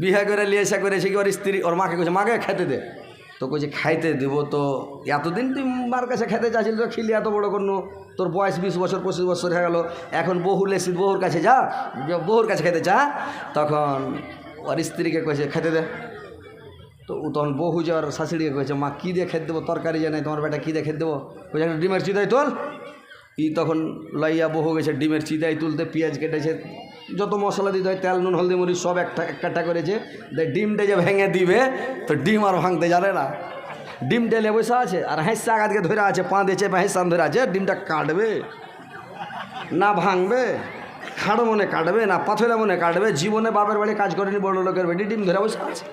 বিয়ে করে লিয়ে এসে করে, সে কি ওর স্ত্রী, ওর মাকে কইছে, মাকে খেতে দে। তো কইছে, খাইতে দিব তো। এতদিন তুই মার কাছে খেতে চাইছিল তো খিলি এত বড় কোনো তোর বয়স বিশ বছর, পঁচিশ বছর হয়ে গেল। এখন বহু লেসি বহুর কাছে যা বহুর কাছে খেতে চা তখন ওর স্ত্রীকে কইছে, খেতে দে। তো তখন বহু যে ওর শাশুড়িকে কয়েছে মা, কী দিয়ে খেতে দেবো? তরকারি জানাই তোমার বেটা কী দিয়ে খেতে দেবো? কইছে ডিমের চিদাই তোল। ই তখন লাইয়া বহু গেছে, ডিমের চিদাই তুলতে, পেঁয়াজ কেটেছে, যত মশলা দিতে হয়, তেল, নুন, হলদি, মরিচ, সব একটা একটা করেছে ডিমটা যে ভেঙে দিবে, তো ডিম আর ভাঙতে জানে না। ডিম টেলে বসে আছে, আর হাঁসা আগাতকে ধরে আছে, পা দিয়েছে বা হাঁসান ধরে আছে, ডিমটা কাটবে, না ভাঙবে, খাড়ো মনে কাটবে, না পাথরে মনে কাটবে, জীবনে বাপের বাড়ি কাজ করেনি বড় লোকের বেটি ডিম ধরে বসে আছে।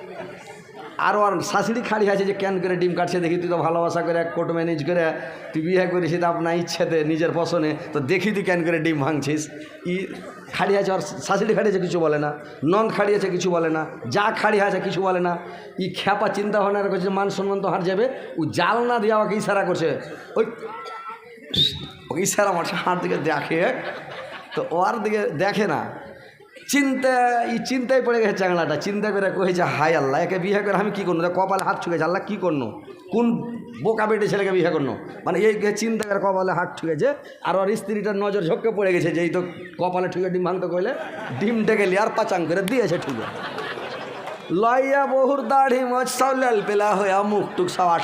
আর ওর শাশুড়ি খালি আছে যে কেন করে ডিম কাটছে দেখি, তুই তো ভালোবাসা করে কোর্ট ম্যানেজ করে, তুই বিয়ে করেছিস তো আপনার ইচ্ছেতে, নিজের পছনে তো দেখি তুই কেন করে ডিম ভাঙছিস। ই খাড়ি আছে ওর শাশুড়ি খাড়িয়েছে কিছু বলে না নন খাড়িয়েছে কিছু বলে না, যা খাড়ি আছে কিছু বলে না। ই খ্যাপা চিন্তা ভাবনা করছে মান সম্মান তো হার যাবে, ও জাল না দিয়ে আমাকে ইশারা করছে। ওই ইশারা মারছে, হাত দিকে দেখে, তো ওর দিকে দেখে না। চিন্তা, এই চিন্তায় পড়ে গেছে চাংলাটা। চিন্তা করে কয়েছে হাই আল্লাহ, একে বিয়ে করে আমি কী করব? কপালে হাত ছুঁকেছে, আল্লাহ কী করনো কোন বোকা বেটে ছেলেকে বিয়ে করনো মানে এই চিন্তা করে কপালে হাত ছুঁকেছে, আর ওর স্ত্রীটার নজর ঝক্কে পড়ে গেছে যে, এই তো কপালে ঠুকে ডিম ভাঙতে কইলে ডিম ডেকে আর পাচাং করে দিয়েছে ঠুকে। লইয়া বহুর দাড়ি মজ সব পেলা হয়ে মুখ টুক সব আর।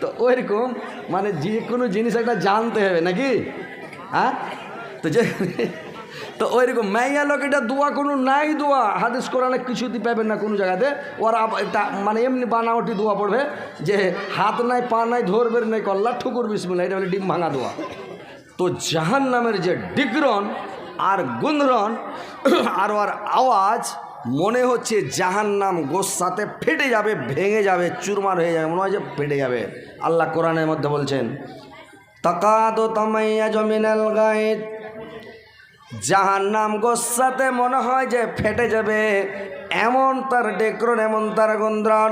তো ওইরকম মানে যে কোনো জিনিস একটা জানতে হবে নাকি? হ্যাঁ? তো যে তো ওইরকম, মাইয়া লোক এটা দোয়া কোনো নাই দোয়া। হাদিস কোরআনে কিছুতে পাবেন না কোনো জায়গাতে। ওরা মানে এমনি বানাওটি দোয়া পড়বে যে, হাত নাই, পা নাই ধরবের নাই কল্লা ঠুকুর বিসমিল্লা এটা হলে ডিম ভাঙা দোয়া। তো জাহান নামের যে ডিগ্রন আর গুন্দরন আর ওর আওয়াজ, মনে হচ্ছে জাহান নাম গোসাতে ফেটে যাবে, ভেঙে যাবে, চুরমার হয়ে যাবে, মনে হয় যে ফেটে যাবে। আল্লাহ কোরআনের মধ্যে বলছেন, তাকাদো তামাইয়া জমিনাল গায়েদ। যাহার নাম গোসাতে মনে হয় যে ফেটে যাবে। এমন তার ডেক্রন এমন তার গন্দ্রন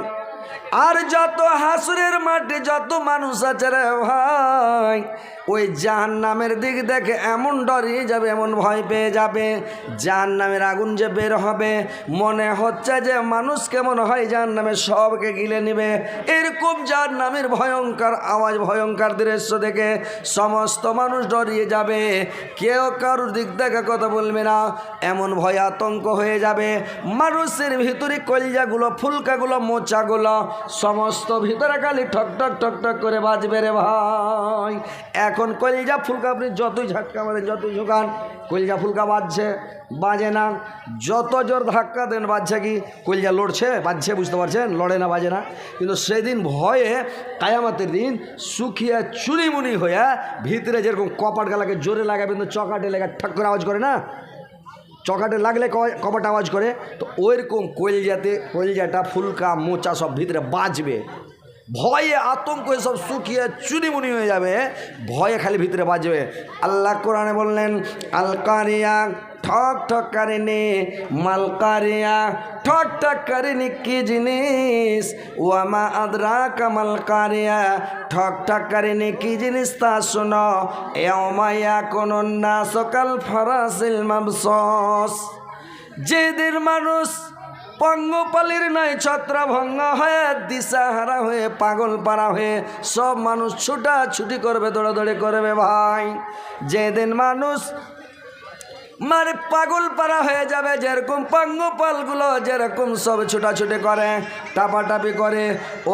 আর যত হাসুরের মাঠে যত মানুষ আছে রে ভাই, ওই জাহান নামের দিক দেখে এমন ডরিয়ে যাবে, এমন ভয় পেয়ে যাবে জাহান নামের আগুন যে বের হবে, মনে হচ্ছে যে মানুষ কেমন হয় জাহান নামে সবকে গিলে নিবে। এরকম যার নামের ভয়ঙ্কর আওয়াজ, ভয়ঙ্কর দৃশ্য দেখে সমস্ত মানুষ ডরিয়ে যাবে। কেউ কারোর দিক দেখে কথা বলবে না, এমন ভয় আতঙ্ক হয়ে যাবে। মানুষের ভিতরে কলিজাগুলো, ফুলকাগুলো, মোচাগুলো সমস্ত ভিতরে খালি ঠক ঠক ঠক ঠক করে বাজবে রে ভাই। এখন কলিজা ফুলকা আপনি যতই ঝাটকা মারেন, যতই ঝোঁকান, কলিজা ফুলকা বাজছে, বাজে না। যত জোর ধাক্কা দেন, বাজছে কি? কলিজা লড়ছে, বাজছে, বুঝতে পারছেন? লড়ে না, বাজে না। কিন্তু সেদিন ভয়ে কায়ামাতের দিন শুকিয়ে চুরিমুনি হয়ে ভিতরে যেরকম কপাট গালাকে জোরে লাগাবেন, তো চকাটে লেগে ঠাক করে আওয়াজ করে না? চকাটে লাগলে কপাট আওয়াজ করে, তো ওইরকম কলজাতে, কলজাটা, ফুলকা, মোচা সব ভিতরে বাজবে। ভয়ে আতঙ্ক সব শুকিয়ে চুনিমুনি হয়ে যাবে। ভয়ে খালি ভিতরে বাজবে। আল্লাহ কোরআনে বললেন, আলকারিয়া ঠক ঠক কারিনি মালকারিয়া ঠক ঠক কারিনি কি জিনিস? ওয়ামা আদরা কামাল কারিয়া, ঠক ঠক কারিনি কি জিনিস তা শোনো। এমায়া কোন না সকাল ফরাসিল মাবসস। যেদের মানুষ পঙ্গপালির নাই, ছত্রভঙ্গ হয়ে, দিশাহারা হয়ে পাগল পাড়া হয়ে, সব মানুষ ছুটা ছুটি করবে, দৌড়াদৌড়ি করবে ভাই। যেদিন মানুষ মানে পাগল পারা হয়ে যাবে, যেরকম পাঙ্গপালগুলো যেরকম সব ছুটাছুটি করে, টাপাটাপি করে,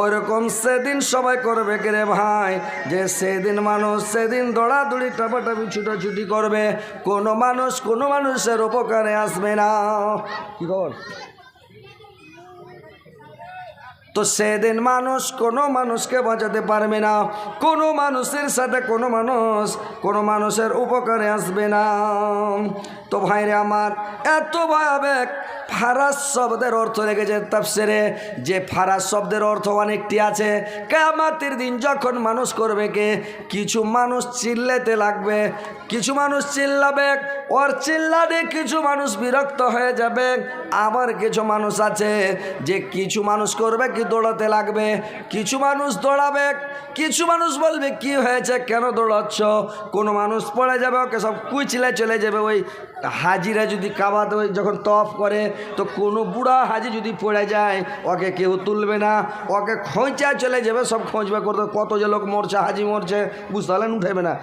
ওরকম সেদিন সবাই করবে কে রে ভাই? যে সেদিন মানুষ, সেদিন দৌড়াদৌড়ি, টাপাটাপি, ছুটাছুটি করবে, কোনো মানুষ, কোনো মানুষের উপকারে আসবে না। কি খবর? তো সেদিন মানুষ কোনো মানুষকে বাঁচাতে পারবে না, কোনো মানুষের সাথে কোনো মানুষ, কোনো মানুষের উপকারে আসবে না। তো ভাইরে আমার, এত ভয়াবেগ ফারাস শব্দের অর্থ রেখেছে তাফসিরে, যে ফারাস শব্দের অর্থ অনেকটি আছে। কেমাতের দিন যখন মানুষ করবে কে? কিছু মানুষ চিল্লাতে লাগবে, কিছু মানুষ চিল্লাবে, ওর চিল্লালে কিছু মানুষ বিরক্ত হয়ে যাবে। আবার কিছু মানুষ আছে যে কিছু মানুষ করবে কি দৌড়াতে লাগবে, কিছু মানুষ দৌড়াবে, কিছু মানুষ বলবে কি হয়েছে, কেন দৌড়াচ্ছ? কোনো মানুষ পড়ে যাবে, ওকে সব কুইচিলে চলে যাবে, ওই হাজিরা যদি ওই যখন তফ করে, তো কোনো বুড়া হাজি যদি পড়ে যায়, ওকে কেউ তুলবে না। ওকে খোঁচা চলে যাবে, সব খোঁজবে করতে কত যে লোক মরছে, হাজি মরছে, বুঝতে পারলেন উঠাবে না।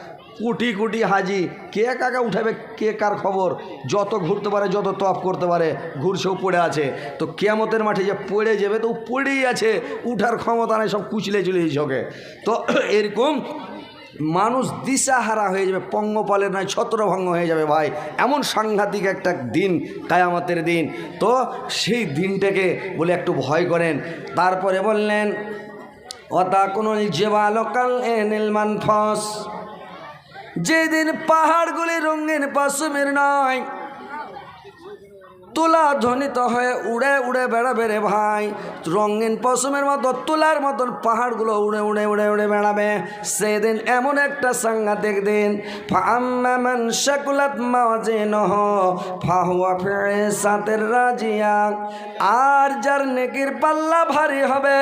কোটি কোটি হাজি, কে কাকে উঠাবে কে কার খবর? যত ঘুরতে পারে, যত তফ করতে পারে, ঘুরছেও পড়ে আছে। তো কেয়ামতের মাঠে যে পড়ে যাবে, তো পড়েই আছে। উঠার ক্ষমতা নেই, সব কুচলে চলে ওকে। তো এরকম মানুষ দিশাহারা হয়ে যাবে, পঙ্গপালের নয়, ছত্রভঙ্গ হয়ে যাবে ভাই। এমন সাংঘাতিক একটা দিন, কায়ামতের দিন। তো সেই দিনটাকে বলে একটু ভয় করেন। তারপরে বললেন অতা কোনো জেবালকাল এনিলমান ফস যেদিন পাহাড়গুলি রঙিন পশমের নয় তুলা ধ্বনিত হয়ে উড়ে উড়ে বেড়াবে রে ভাই। রঙিন পশমের মতো তুলার মতন পাহাড়গুলো উড়ে উড়ে উড়ে উড়ে বেড়াবে। সেদিন এমন একটা সাংঘাতিক দিন। ফাম্মান শাকুলাত মাওয়াজিনহ, ফাহুয়া ফে সাতের রাজিয়া। আর যার নেকির পাল্লা ভারী হবে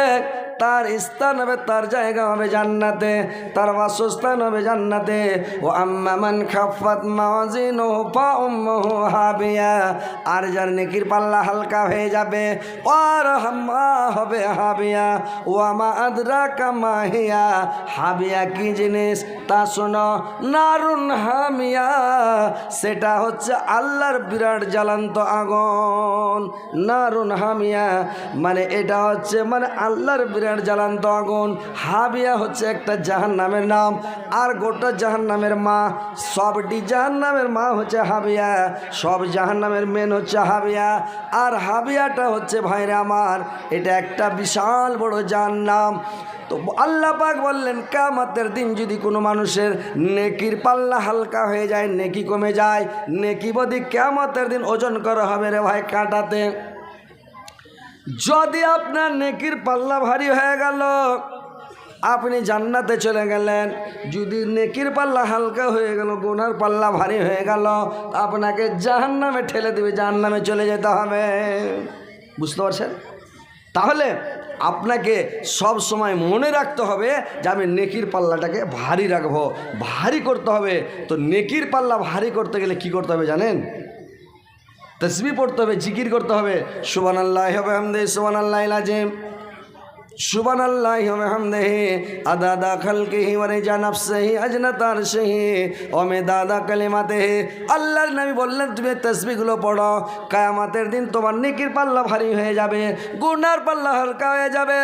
তার স্থান হবে, তার জায়গা হবে জান্নাতে, তার বাসস্থান হবে জান্নাতে। ও আম্মামান খাফাত মাওয়াজিনু ফা উম্মুহু হাবিয়া। আর যার নেকির পাল্লা হালকা হয়ে যাবে আর হাম্মা হবে হাবিয়া। ও আমা আদরা কামাহিয়া হাবিয়া কি জিনিস? তা শোনো, নারুন হামিয়া। সেটা হচ্ছে আল্লাহর বিরাট জ্বালান্ত আগুন। নারুন হামিয়া। মানে এটা হচ্ছে মানে আল্লাহর বিরাট জ্বালান্ত আগুন। হাবিয়া হচ্ছে একটা জাহান নামের নাম। আর গোটা জাহান নামের মা, সবটি জাহান নামের মা হচ্ছে হাবিয়া। সব জাহান নামের মেন হচ্ছে হাবিয়া। আর হাবিয়াটা হচ্ছে ভাইরে আমার, এটা একটা বিশাল বড় জাহান নাম তো আল্লাহ পাক বললেন কামাতের দিন যদি কোনো মানুষের নেকির পাল্লা হালকা হয়ে যায়, নেকি কমে যায়, নেকি বদি কামাতের দিন ওজন করা হবে রে ভাই কাটাতে। যদি আপনার নেকির পাল্লা ভারী হয়ে গেল, আপনি জান্নাতে চলে গেলেন। যদি নেকির পাল্লা হালকা হয়ে গেল, গোনার পাল্লা ভারী হয়ে গেল আপনাকে জাহান্নামে ঠেলে দেবে, জাহান্নামে চলে যেতে হবে। বুঝতে পারছেন? তাহলে আপনাকে সব সময় মনে রাখতে হবে যে আমি নেকির পাল্লাটাকে ভারী রাখব, ভারী করতে হবে। তো নেকির পাল্লা ভারী করতে গেলে কি করতে হবে জানেন? তসবি পড়তে হবে জিকির করতে হবে। সুবান আল্লাহ হবে হামদে সুবান আল্লাহ সুবান আল্লাহ হবে হামদে আদা দা খালকে হি ওরে জানাব সেহি আজনা তার সেহি ওমে দাদা কালিমাতে আল্লাহর নবী বললেন, তুমি তসবিগুলো পড়ো, কায়ামাতের দিন তোমার নেকির পাল্লা ভারী হয়ে যাবে, গুনার পাল্লা হালকা হয়ে যাবে।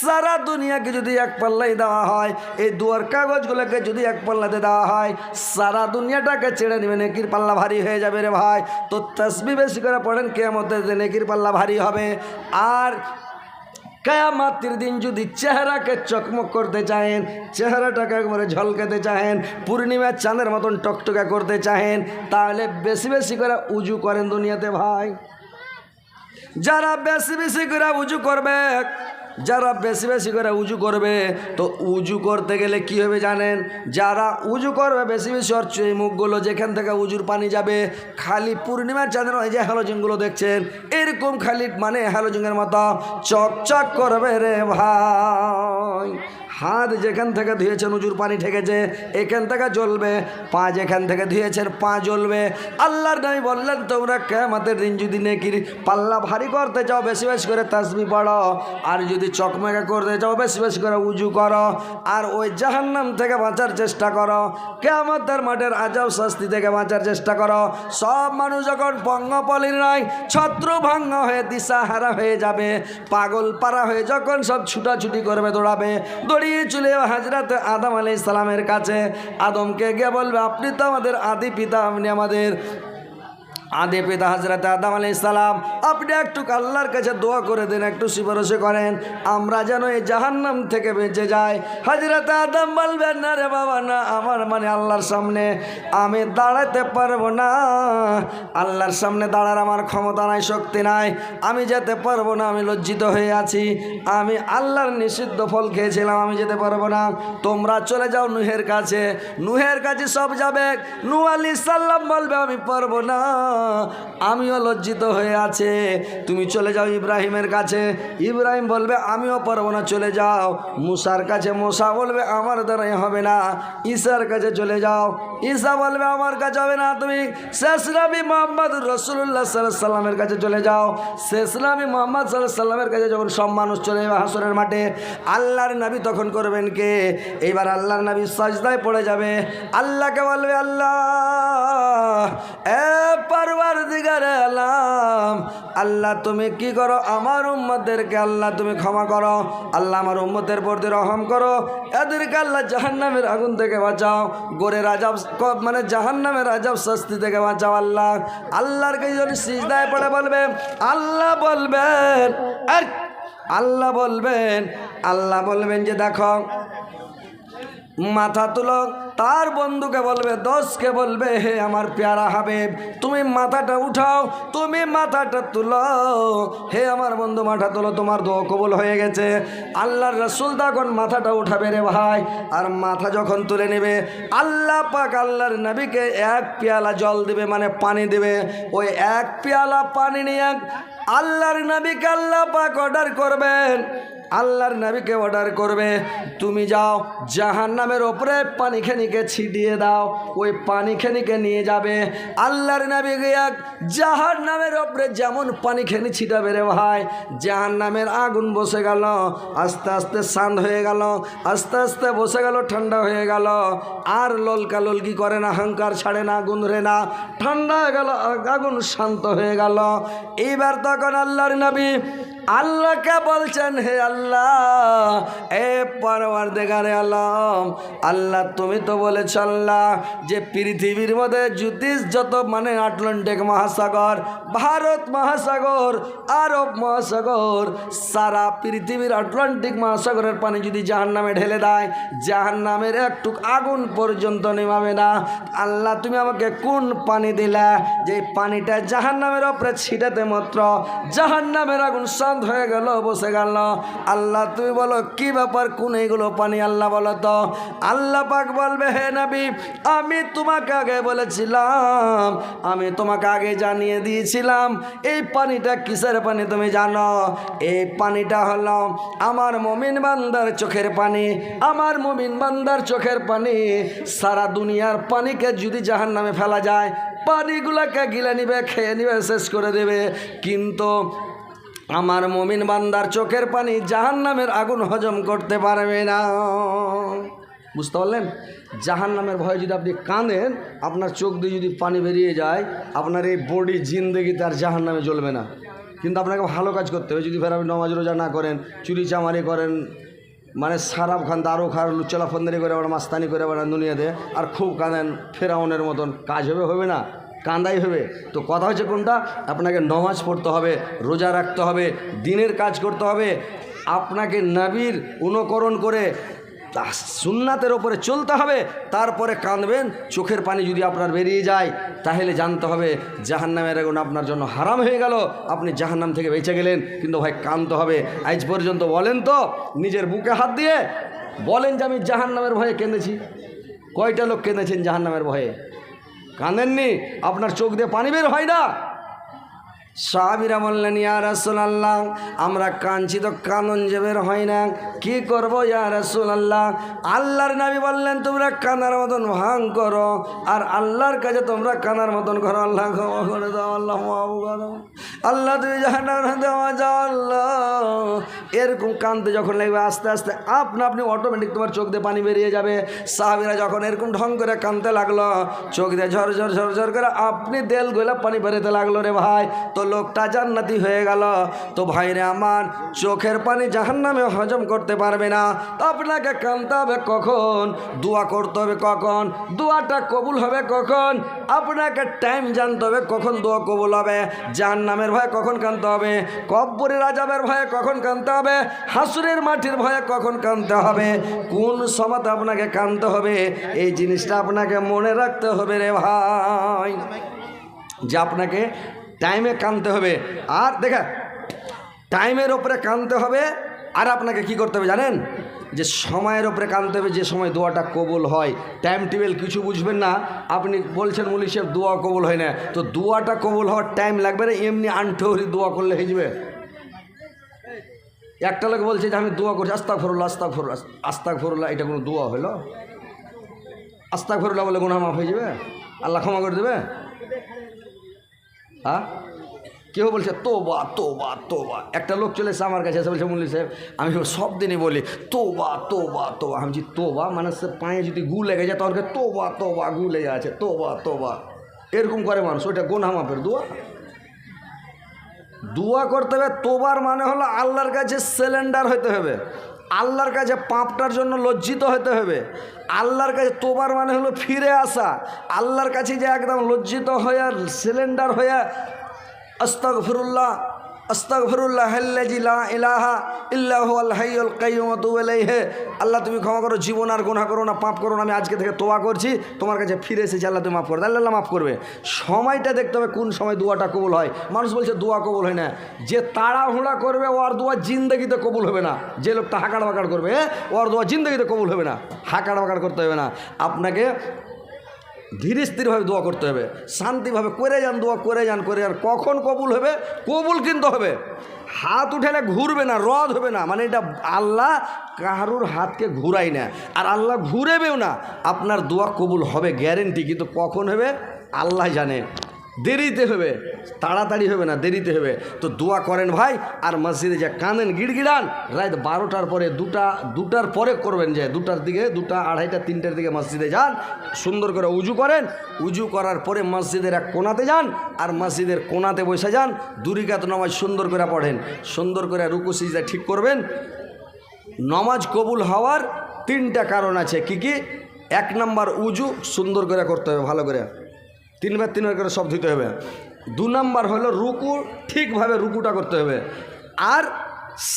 সারা দুনিয়াকে যদি এক পাল্লাই দেওয়া হয়, এই দুয়ার কাগজগুলোকে যদি এক পাল্লাতে দেওয়া হয়, সারা দুনিয়াটাকে ছেড়ে নেবে নেকির পাল্লা ভারী হয়ে যাবে রে ভাই। তো তসবি বেশি করে পড়েন, কেয়ামতের দিন নেকির পাল্লা ভারী হবে। আর কায়ামাতির দিন যদি চেহারাকে চকমক করতে চাহেন, চেহারাটাকে একবারে ঝলকাতে চাহেন, পূর্ণিমার চাঁদের মতন টকটকা করতে চাহেন, তাহলে বেশি বেশি করে উজু করেন দুনিয়াতে ভাই। যারা বেশি বেশি করে উজু করবে যারা বেশি বেশি করে উজু করবে, তো উজু করতে গেলে কি হবে জানেন? যারা উজু করবে বেশি বেশি অর্চু এই মুখগুলো যেখান থেকে উজুর পানি যাবে, খালি পূর্ণিমার চাঁদের ওই যে হ্যালোজিনগুলো দেখছেন, এরকম খালি মানে হ্যালোজিনের মতো চকচক করবে রে ভাই। হাত যেখান থেকে ধুয়েছেন, উজুর পানি ঠেকেছে, এখান থেকে জ্বলবে, পা যেখান থেকে ধুয়েছেন, পা জ্বলবে। আল্লাহর নবী বললেন, তোমরা কেমাতের দিন যদি নেকির পাল্লা ভারী করতে চাও, বেশি বেশি করে তাসবি পড়ো। আর যদি চকমেকা করতে চাও, বেশি বেশি করে উজু করো। আর ওই জাহান্নাম থেকে বাঁচার চেষ্টা করো। কেমতের মাঠের আজাব শাস্তি থেকে বাঁচার চেষ্টা করো। সব মানুষ যখন পঙ্গপলির নয় ছত্রভঙ্গ হয়ে দিশাহারা হয়ে যাবে। পাগল পাড়া হয়ে যখন সব ছুটাছুটি করবে, দৌড়াবে দৌড়িয়ে যাবে হাজরাত আদম আলি কাছে আদমকে গিয়ে বলবে, আপনি তো আমাদের আদি পিতা, আপনি আমাদের আদে পিতা হাজরত আদম আলাই সালাম, আপনি একটু আল্লাহর কাছে দোয়া করে দেন, একটু সুপারসে করেন। আমরা যেন এই জাহান্নাম থেকে বেঁচে যাই। হাজরত আদম বলবেন না রে বাবা, না, আমার মানে আল্লাহর সামনে আমি দাঁড়াতে পারব না। আল্লাহর সামনে দাঁড়ার আমার ক্ষমতা নাই, শক্তি নাই। আমি যেতে পারব না, আমি লজ্জিত হয়ে আছি। আমি আল্লাহর নিষিদ্ধ ফল খেয়েছিলাম, আমি যেতে পারব না। তোমরা চলে যাও নুহের কাছে। নুহের কাছে সব যাবে। নু আলি সাল্লাম বলবে, আমি পারব না। আমিও লজ্জিত হয়ে আছে। তুমি চলে যাও ইব্রাহিমের কাছে। ইব্রাহিম বলবে, আমিও পারব না, চলে যাও। মুসার কাছে মুসা বলবে, আমার দ্বারাই হবে না। ঈশার কাছে চলে যাও। ঈশা বলবে, আমার কাছে হবে না। তুমি শেষ নবী মোহাম্মদ রসুল্লাহ সাল্লাহ সাল্লামের কাছে চলে যাও। শেষ নবী মোহাম্মদ সাল্লাহ সাল্লামের কাছে যখন সব মানুষ চলে যাবে হাসরের মাঠে, আল্লাহর নবী তখন করবেন কে? এইবার আল্লাহর নবী সাজদায় পড়ে যাবে। আল্লাহকে বলবে, আল্লাহ আল্লাহ, তুমি কি করো? আমার উম্মতদেরকে আল্লাহ, তুমি ক্ষমা করো। আল্লাহ আমার উম্মতের প্রতি রহম করো। এদেরকে আল্লাহ জাহান্নামের আগুন থেকে বাঁচাও। গোরে রাজাব মানে জাহান্নামের রাজাব শাস্তি থেকে বাঁচাও আল্লাহ। আল্লাহর কাছে যদি সিজদায় পড়ে বলবে আল্লাহ বলবেন আর আল্লাহ বলবেন আল্লাহ বলবেন যে দেখো, মাথা তুলো তার বন্ধুকে বলবে দশকে বলবে, হে আমার প্যারা হাবিব, তুমি মাথাটা উঠাও, তুমি মাথাটা তুলো। হে আমার বন্ধু, মাথা তুলো, তোমার দোয়া কবুল হয়ে গেছে। আল্লাহর রসুল তখন মাথাটা উঠাবে রে ভাই। আর মাথা যখন তুলে নেবে, আল্লাহ পাক আল্লাহর নবীকে এক পেয়ালা জল দিবে মানে পানি দিবে। ওই এক পেয়ালা পানি নিয়ে আল্লাহর নবীকে আল্লাহ পাক অর্ডার করবেন। আল্লাহর নবীকে অর্ডার করবে। তুমি যাও জাহান নামের ওপরে পানি খেনিকে ছিটিয়ে দাও, ওই পানি খেনিকে নিয়ে যাবে। আল্লাহর নবী এক জাহান নামের ওপরে যেমন পানি খেনি ছিটাবে রে ভাই জাহান নামের আগুন বসে গেল, আস্তে আস্তে শান্ত হয়ে গেল, আস্তে আস্তে বসে গেল, ঠান্ডা হয়ে গেল। আর ললকা ললকি করে না হাঙ্কার ছাড়ে না আগুন ধরে না, ঠান্ডা হয়ে গেল, আগুন শান্ত হয়ে গেল। এইবার তখন আল্লাহর নবী আল্লাহকে বলছেন, হে আল্লাহ, এ পরবার দেখারে আলম, আল্লাহ তুমি তো বলেছ আল্লাহ যে পৃথিবীর মধ্যে জ্যোতিষ যত মানে আটলান্টিক মহাসাগর, ভারত মহাসাগর, আরব মহাসাগর, সারা পৃথিবীর আটলান্টিক মহাসাগরের পানি যদি জাহান নামে ঢেলে দেয় জাহান নামের একটু আগুন পর্যন্ত নেমাবে না। আল্লাহ তুমি আমাকে কোন পানি দিলা? যে পানিটা জাহান নামের ওপরে ছিটাতে মাত্র জাহান নামের আগুন শান্ত হয়ে গেল, বসে গেল। আল্লাহ, তুমি বলো, কি ব্যাপার? কোন এইগুলো পানি? আল্লাহ বলো তো। আল্লাহ পাক বলবে, হে নবী, আমি তোমাকে আগে বলেছিলাম, আমি তোমাকে আগে জানিয়ে দিয়েছিলাম, এই পানিটা কিসের পানি তুমি জানো? এই পানিটা হলো আমার মমিন বান্দার চোখের পানি। আমার মমিন বান্দার চোখের পানি সারা দুনিয়ার পানিকে যদি জাহান নামে ফেলা যায়, পানিগুলোকে গিলে নিবে, খেয়ে নিবে, শেষ করে দেবে। কিন্তু আমার মমিন বান্দার চোখের পানি জাহান নামের আগুন হজম করতে পারবে না। বুঝতে পারলেন? জাহান নামের ভয়ে যদি আপনি কাঁদেন, আপনার চোখ দিয়ে যদি পানি বেরিয়ে যায়, আপনার এই বডি জিন্দগিতে আর জাহান নামে জ্বলবে না। কিন্তু আপনাকে ভালো কাজ করতে হবে। যদি ফের আপনি নমাজ রোজা না করেন, চুরি চামারি করেন মানে সারাপ খান, দারো খার লুচলা ফন্দারি করে, আবার মাস্তানি করে, আবার দুনিয়াতে, আর খুব কাঁদেন, ফেরাউনের মতন, কাজ হবে হবে না। কান্দাই হবে তো কথা হচ্ছে কোনটা? আপনাকে নমাজ পড়তে হবে, রোজা রাখতে হবে, দিনের কাজ করতে হবে। আপনাকে নাবির অনুকরণ করে সুন্নাতের ওপরে চলতে হবে। তারপরে কাঁদবেন, চোখের পানি যদি আপনার বেরিয়ে যায়, তাহলে জানতে হবে, জাহান্নামের আগুন আপনার জন্য হারাম হয়ে গেল। আপনি জাহান্নাম থেকে বেঁচে গেলেন, কিন্তু ভাই কাঁদতে হবে। আজ পর্যন্ত বলেন তো, নিজের বুকে হাত দিয়ে বলেন যে আমি জাহান্নামের ভয়ে কেঁদেছি। কয়টা লোক কেঁদেছেন জাহান্নামের ভয়ে? কাঁদেননি আপনার চোখ দিয়ে পানি বের হয় না। সাহাবিরা বললেন, ইয়া রাসূলুল্লাহ, আমরা কাঁদছি তো কানন যে বের হয় না, কি করব ইয়া রাসূলুল্লাহ? আল্লাহর নবী বললেন, তোমরা কানার মতন ভাঙ করো, আর আল্লাহর কাছে তোমরা কানার মতন করো, আল্লাহ ক্ষমা করে দাও, আল্লাহ করো, আল্লাহ তুমি দেওয়া যাও আল্লাহ। এরকম কানতে যখন লাগবে, আস্তে আস্তে আপনা আপনি অটোমেটিক তোমার চোখ দিয়ে পানি বেরিয়ে যাবে। সাহাবিরা যখন এরকম ঢং করে কানতে লাগল, চোখ দিয়ে ঝর ঝর ঝর ঝর করে আপনি দেল গোলা পানি বেরোতে লাগল রে ভাই। তো লোকটা জান্নাতি হয়ে গেল। তো ভাইরে আমার, চোখের পানি জাহান্নামে হজম করতে পারবে না। আপনাকে কানতে হবে কখন? দোয়া করতে হবে কখন? দোয়াটা কবুল হবে কখন? আপনাকে টাইম জানতে হবে কখন দোয়া কবুল হবে। জাহান্নামের ভয়ে কখন কানতে হবে? কব্বরের রাজাবের ভয়ে কখন কানতে হবে? হাসুরের মাটির ভয়ে কখন কানতে হবে? কোন সময়তে আপনাকে কানতে হবে? এই জিনিসটা আপনাকে মনে রাখতে হবে রে ভাই। যে আপনাকে টাইমে কানতে হবে। আর দেখা টাইমের ওপরে কানতে হবে, আর আপনাকে কি করতে হবে জানেন? যে সময়ের ওপরে কানতে হবে, যে সময় দোয়াটা কবুল হয়। টাইম টেবিল কিছু বুঝবেন না। আপনি বলছেন মুলি সাহেব, দোয়া কবুল হয় না। তো দোয়াটা কবুল হওয়ার টাইম লাগবে না, এমনি আন্ঠৌরি দোয়া করলে হয়ে যাবে। একটা লোক বলছে যে, আমি দোয়া করছি। আস্তাক ফরুল্লাহ আস্তাক ফরুল্লাহ আস্তাক ফরুল্লাহ এটা কোনো দোয়া হলো? আস্তাক ফরুল্লাহ বলে গুণা মাফ হয়ে যাবে? আল্লাহ ক্ষমা করে দেবে? হ্যাঁ? কেউ বলছে তো বা তো বা তো বা একটা লোক চলে এসে আমার কাছে এসে বলছে মুল্লি সাহেব, আমি সব দিনই বলি, তোবা তোবা তোবা। আমি বলছি, তোবা মানে সে পায়ে যদি গু লেগে যায় তখন বা তো বা গু লেগে আছে তো বা তো বা এরকম করে মানুষ, ওইটা গোনা মাপের দোয়া। দোয়া করতে হবে, তোবার মানে হলো আল্লাহর কাছে সিলিন্ডার হতে হবে। আল্লাহর কাছে পাপটার জন্য লজ্জিত হতে হবে। আল্লাহর কাছে তোবার মানে হলো ফিরে আসা। আল্লাহর কাছে যে একদম লজ্জিত হয়ে সিলিন্ডার হয়ে আস্তাক ফিরুল্লাহ আল্লাহ, তুমি ক্ষমা করো, জীবন আর গুনাহ করো না, পাপ করো না, আমি আজকে থেকে তোয়া করছি। তোমার কাছে ফিরে এসেছি, আল্লাহ তুমি মাফ করে। আল্লাহ মাফ করবে। সময়টা দেখতে হবে কোন সময় দোয়াটা কবুল হয়। মানুষ বলছে, দোয়া কবুল হয় না। যে তাড়াহুড়া করবে, ওর দোয়া জিন্দগিতে কবুল হবে না। যে লোকটা হাঁকাড় বাকাড় করবে ওর দোয়া জিন্দগিতে কবুল হবে না। হাঁকাড় বাকাড় করতে হবে না। আপনাকে ধীরে স্থিরভাবে দোয়া করতে হবে, শান্তিভাবে করে যান, দোয়া করে যান করে যান। কখন কবুল হবে? কবুল কিন্তু হবে। হাত উঠেলে ঘুরবে না, রদ হবে না। মানে এটা আল্লাহ কারুর হাতকে ঘুরাই না। আর আল্লাহ ঘুরেবেও না। আপনার দোয়া কবুল হবে গ্যারেন্টি কিন্তু কখন হবে? আল্লাহ জানে। দেরিতে হবে, তাড়াতাড়ি হবে না, দেরিতে হবে। তো দোয়া করেন ভাই, আর মসজিদে যে কাঁদেন গিড়গিড়ান, রাত বারোটার পরে দুটা, দুটার পরে করবেন যে, দুটার দিকে, দুটা, আড়াইটা, তিনটের দিকে মসজিদে যান, সুন্দর করে উজু করেন। উজু করার পরে মসজিদের এক কোনাতে যান, আর মসজিদের কোনাতে বসে যান, দুরিকাত নামাজ সুন্দর করে পড়েন। সুন্দর করে রুকু সিজা ঠিক করবেন। নমাজ কবুল হওয়ার তিনটা কারণ আছে, কি কি? এক নাম্বার উজু, সুন্দর করে করতে হবে, ভালো করে। তিনবার তিনবার করে সব ধুতে হবে। দু নম্বর হলো রুকু ঠিকভাবে রুকুটা করতে হবে আর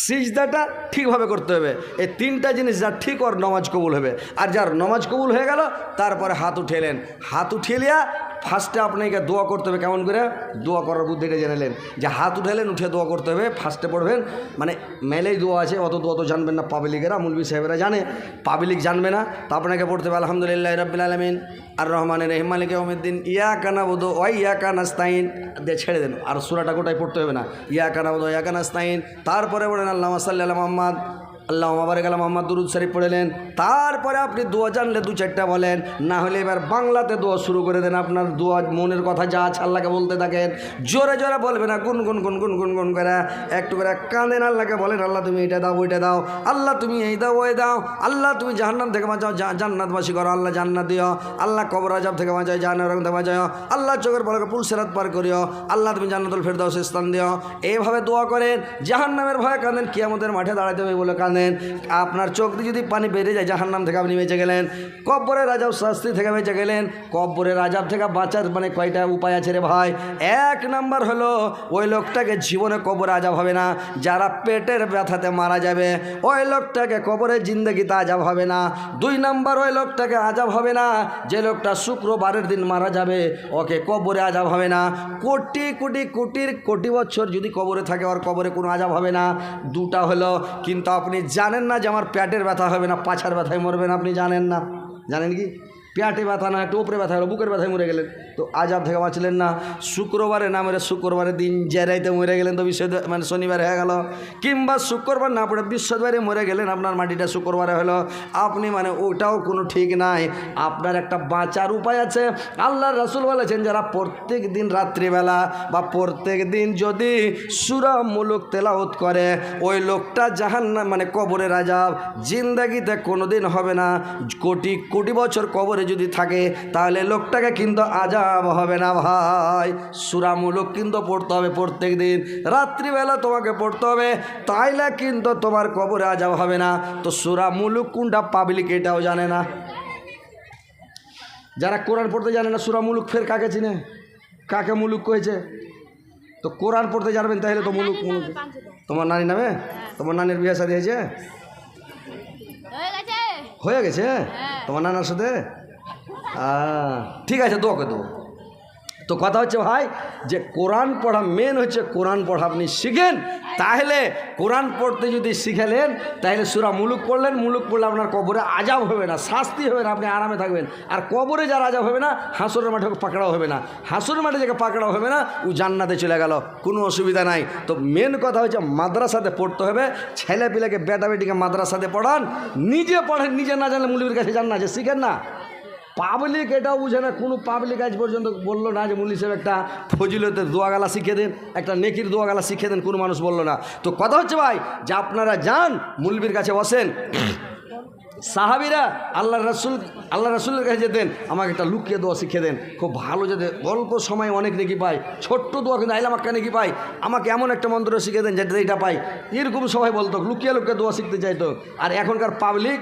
সিজদাটা ঠিকভাবে করতে হবে। এই তিনটা জিনিস যার ঠিক ওর নমাজ কবুল হবে। আর যার নমাজ কবুল হয়ে গেল, তারপরে হাত উঠেলেন হাত উঠিয়ে ফার্স্টে আপনাকে দোয়া করতে হবে, কেমন করে? দোয়া করার বুদ্ধিটা জেনেলেন যে হাত উঠালেন, উঠে দোয়া করতে হবে, ফার্স্টে পড়বেন। মানে মেলেই দোয়া আছে, অত দোয়া তো জানবেন না পাবলিকেরা, মুলবি সাহেবেরা জানে। পাবলিক জানবে না, তা আপনাকে পড়তে হবে, আলহামদুলিল্লাহ রবিল আলমিন। আর রহমান রহিম, মালিক ওমিদ্দিন ইয়া কানা বোধ ওই ইয়া কানাস্তাইন দিয়ে ছেড়ে দেন, আর সুরাটা গোটাই পড়তে হবে না। ইয়া কানা বোধ ইয়া কানাস্তাইন তারপরে বলেন আল্লাহ সাল্লাহ মোহাম্মদ। আল্লাহ মাবারে গেলাম মোহাম্মদ দুরুদ শরীফ পড়লেন। তারপরে আপনি দোয়া জানলে দু চারটা বলেন, না হলে এবার বাংলাতে দোয়া শুরু করে দেন আপনার দোয়া মনের কথা যা আছে আল্লাহকে বলতে থাকেন। জোরে জোরে বলবে না, গুন গুন গুন গুন গুন গুন করে, একটু করে কাঁদেন আল্লাহকে, বলেন, আল্লাহ, তুমি এটা দাও, ওইটা দাও, আল্লাহ, তুমি এই দাও, ওই দাও, আল্লাহ, তুমি জাহান্নাম থেকে বাঁচাও জান্নাতবাসী করো, আল্লাহ, জান্নাত দিও, আল্লাহ, কবর আজাব থেকে বাঁচাও, জাহান্নাম থেকে বাঁচাও আল্লাহ, চোখের পলকে পুলসেরাত পার করিও, আল্লাহ, তুমি জান্নাতুল ফেরদাউস স্থান দিও। এইভাবে দোয়া করেন, জাহান্নামের ভয়ে কাঁদেন, কিয়ামতের মাঠে দাঁড়াতে হবে বলে কাঁদেন। আপনার চোখ দিয়ে যদি পানি বেরিয়ে যায়, জাহান্নাম থেকে আপনি বেঁচে গেলেন, কব্বরের রাজাব শাস্তি থেকে বেঁচে গেলেন, কব্বরের রাজাব থেকে বাঁচার মানে কয়টা উপায় আছে রে ভাই? এক নাম্বার হলো, ওই লোকটাকে জীবনে কবরে আজাব হবে না, যারা পেটের ব্যথাতে মারা যাবে, ওই লোকটাকে কবরে জিন্দগিতে আজাব হবে না। দুই নাম্বার, ওই লোকটাকে আজাব হবে না, যে লোকটা শুক্রবারের দিন মারা যাবে, ওকে কবরে আজাব হবে না। কোটি কোটি, কোটির কোটি বছর যদি কবরে থাকে, ওর কবরে কোনো আজাব হবে না। দুটা হলো, কিন্তু আপনি জানেন না যে আমার প্যাটের ব্যথা হবে না, পাছার ব্যথায় মরবেন, আপনি জানেন না। জানেন কি? পেটে ব্যথা না একটু উপরে ব্যথা হলো বুকের ব্যথায় মরে গেলেন। তো আজাব থেকে বাঁচলেন না। শুক্রবারে না মেরে শুক্রবারের দিন জেরাইতে মরে গেলেন তো বিশ্ব মানে শনিবার হয়ে গেল। কিংবা শুক্রবার না পড়ে বৃহস্পতিবারে মরে গেলেন, আপনার মাটিটা শুক্রবারে হলো। আপনি মানে ওটাও কোনো ঠিক নাই। আপনার একটা বাঁচার উপায় আছে। আল্লাহ রসুল বলেছেন, যারা প্রত্যেক দিন রাত্রিবেলা বা প্রত্যেক দিন যদি সুরা মুলুক তেলাওত করে, ওই লোকটা জাহান মানে কবরের আজাব জিন্দাগিতে কোনো দিন হবে না। কোটি কোটি বছর কবরে যদি থাকে তাহলে লোকটাকে কিন্তু আজাব হবে না ভাই। সুরা মুলুক কিন্তু পড়তে হবে প্রত্যেক দিন রাত্রিবেলা তোমাকে পড়তে হবে তাইলে কিন্তু তোমার কবরে আজাব হবে না। তো সুরা মুলুক কোনটা পাবলিক এটাও জানে না। যারা কোরআন পড়তে জানে না সুরা মুলুক ফের কাকে চিনে? কাকে মুলুক কয়েছে তো কোরআন পড়তে জানবেন তাহলে তো মুলুক মুলুক। তোমার নানি নামে? তোমার নানির বিয়ে শাদী হয়েছে? হয়ে গেছে? তোমার নানার সাথে? ঠিক আছে দোয়া। করে দেবো তো কথা হচ্ছে ভাই, যে কোরআন পড়া মেন হচ্ছে কোরআন পড়া। আপনি শিখেন, তাহলে কোরআন পড়তে যদি শিখেলেন, তাহলে সুরা মুলুক পড়লেন, মুলুক পড়লে আপনার কবরে আজাব হবে না, শাস্তি হবে না, আপনি আরামে থাকবেন। আর কবরে যার আজাব হবে না, হাঁসুরের মাঠে পাকড়াও হবে না। হাঁসুরের মাঠে যাকে পাকড়াও হবে না, ও জান্নাতে চলে গেল, কোনো অসুবিধা নাই। তো মেন কথা হচ্ছে মাদ্রাসাতে পড়তে হবে ছেলে পিলেকে বেটা বেটিকে মাদ্রাসাতে পড়ান, নিজে পড়েন, নিজে না জানলে মুলিবির কাছে জান না যে শিখেন না। পাবলিক এটাও বুঝে না, কোনো পাবলিক আজ পর্যন্ত বলল না যে মুলি সাহেব একটা ফজিলতের দোয়াগালা শিখে দেন, একটা নেকির দোয়াগালা শিখে দেন, কোনো মানুষ বলল না। তো কথা হচ্ছে ভাই, যে আপনারা যান, মুলবির কাছে বসেন। সাহাবিরা আল্লাহ রসুল আল্লাহ রসুলের কাছে যেতেন, আমাকে একটা লুকিয়ে দোয়া শিখে দেন। খুব ভালো যেতে অল্প সময় অনেক নেকি পাই, ছোট্ট দোয়া কিন্তু আইলাম একটা নেকি পাই। আমাকে এমন একটা মন্ত্র শিখে দেন যেটা এটা পাই। এরকম সবাই বলতো, লুকিয়ে লুকিয়ে দোয়া শিখতে চাইতো। আর এখনকার পাবলিক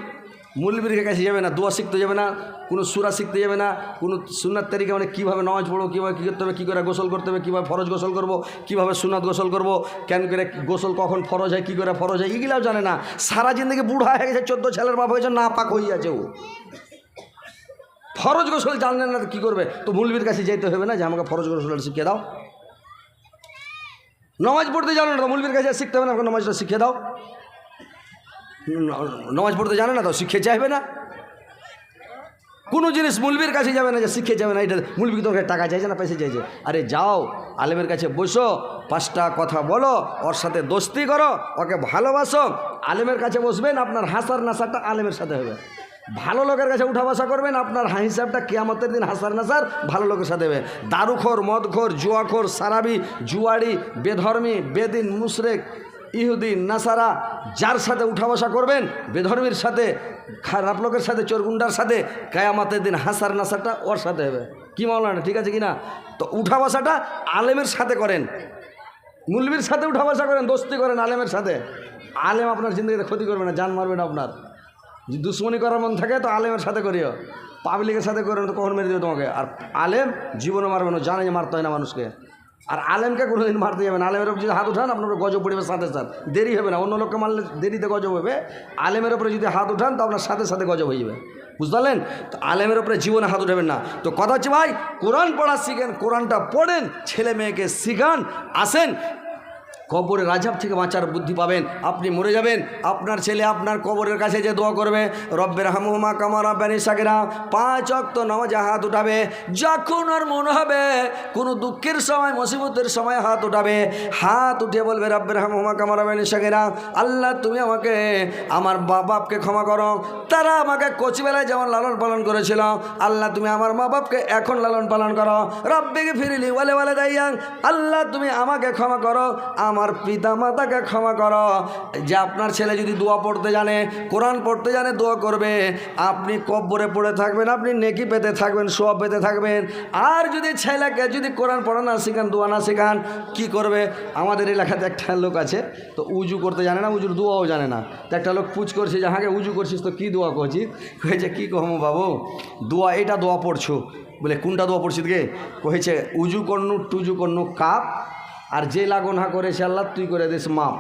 মুলবির কাছে যাবে না, দোয়া শিখতে যাবে না, কোনো সুরা শিখতে যাবে না, কোনো সুনার তারিখে মানে কীভাবে নামাজ পড়ব, কীভাবে কী করতে হবে, কী করে গোসল করতে হবে, কীভাবে ফরজ গোসল করব, কীভাবে সুনাত গোসল করব, কেন করে গোসল কখন ফরজ হয়, কী করে ফরজ হয়, এগুলাও জানে না। সারা জিন্দগি বুড়া হয়ে গেছে, চোদ্দ ছেলের বাপ হয়েছে, না পাক আছে ও। ফরজ গোসল জানলেন না কী করবে? তো মুলবির কাছে যেতে হবে না যে আমাকে ফরজ গোসল শিখিয়ে দাও। নামাজ পড়তে জানো না মুলবির কাছে শিখতে হবে না, আমাকে নামাজটা শিখিয়ে দাও। নমাজ পড়তে জানে না তো, শিখে চাইবে না। কোনো জিনিস মুলবির কাছে যাবে না যে শিখে যাবে না, এটা মুলবি তোমাকে টাকা চাইছে না পয়সা চাইছে? আরে যাও, আলেমের কাছে বসো, পাঁচটা কথা বলো, ওর সাথে দোস্তি করো, ওকে ভালোবাসো। আলেমের কাছে বসবেন, আপনার হাসার নাসারটা আলেমের সাথে হবে। ভালো লোকের কাছে উঠা বসা করবেন, আপনার হিসাবটা কেয়ামতের দিন হাসার নাসার ভালো লোকের সাথে হবে। দারুখোর, মদখোর, জুয়াখোর, সারাবি জুয়ারি বেধর্মী, বেদিন, মুশরেক ইহুদি, নাসারা, যার সাথে উঠা বসা করবেন, বেধর্মীর সাথে, খারাপ লোকের সাথে, চোরগুন্ডার সাথে, কায়ামাতের দিন হাসার নাসাটা ওর সাথে হবে। কি মাওলানা, ঠিক আছে কি না? তো উঠা বসাটা আলেমের সাথে করেন। মুলবির সাথে উঠা বসা করেন, দোস্তি করেন আলেমের সাথে। আলেম আপনার জিন্দগিতে ক্ষতি করবে না, জান মারবে না আপনার। যদি দুশ্মনী করার মন থাকে, তো আলেমের সাথে করিও। পাবলিকের সাথে করে তো কখন মেরে দেবে তোমাকে? আর আলেম জীবনে মারবে না, জানে মারতে হয় না মানুষকে। আর আলেমকে কোনোদিন মারতে যাবেন আলেমের উপর যদি হাত উঠান, আপনার গজব পড়বে সাথে সাথে। দেরি হবে না। অন্য লোককে মারলে দেরিতে গজব হবে। আলেমের উপরে যদি হাত উঠান, তো আপনার সাথে সাথে গজব হয়ে যাবে। বুঝতে পারলেন? তো আলেমের উপরে জীবনে হাত উঠাবেন না। তো কথা হচ্ছে ভাই, কোরআন পড়া শিখেন, কোরআনটা পড়েন, ছেলে মেয়েকে শিখান, আসেন। কবরের রাজাব থেকে বাঁচার বুদ্ধি পাবেন। আপনি মরে যাবেন। আপনার ছেলে আপনার কবরের কাছে যে দোয়া করবে রব্বের হামুমা কামার রব্বানি সাকেরা পাঁচ অক্ত নামাজে হাত উঠাবে। যখন আর মনে হবে, কোনো দুঃখের সময়, মুসিবতের সময় হাত উঠাবে। হাত উঠে বলবে রব্বের হামুমা কামার রব্বানি সাকেরা আল্লাহ তুমি আমাকে, আমার মা বাপকে ক্ষমা করো। তারা আমাকে কচিবেলায় যেমন লালন পালন করেছিল, আল্লাহ তুমি আমার মা বাপকে এখন লালন পালন করো। রব্বিকে ফিরিলি বলে বলে দাইয়াং আল্লাহ তুমি আমাকে ক্ষমা করো। আমার পিতা মাতাকে ক্ষমা করো। যে আপনার ছেলে যদি দোয়া পড়তে জানে, কোরআন পড়তে জানে, দোয়া করবে। আপনি কব্বরে পড়ে থাকবেন, আপনি নেকি পেতে থাকবেন সব পেতে থাকবেন। আর যদি ছেলেকে যদি কোরআন পড়া না শেখান, দোয়া না শেখান, কি করবে? আমাদের এলাকাতে একটা লোক আছে, তো উজু করতে জানে না, উজুর দোয়াও জানে না। তো একটা লোক পুজ করছে, যে, হাঁকে উজু করছিস, তো কী দোয়া করছিস? কয়েছে কী কহমো বাবু, দোয়া, এটা দোয়া পড়ছো। বলে, কোনটা দোয়া পড়ছিস গে? কহেছে উজু করনু, টুজু করনু, কাপ আর যে লাগন করে করেছে আল্লাহ তুই করে দিস মাপ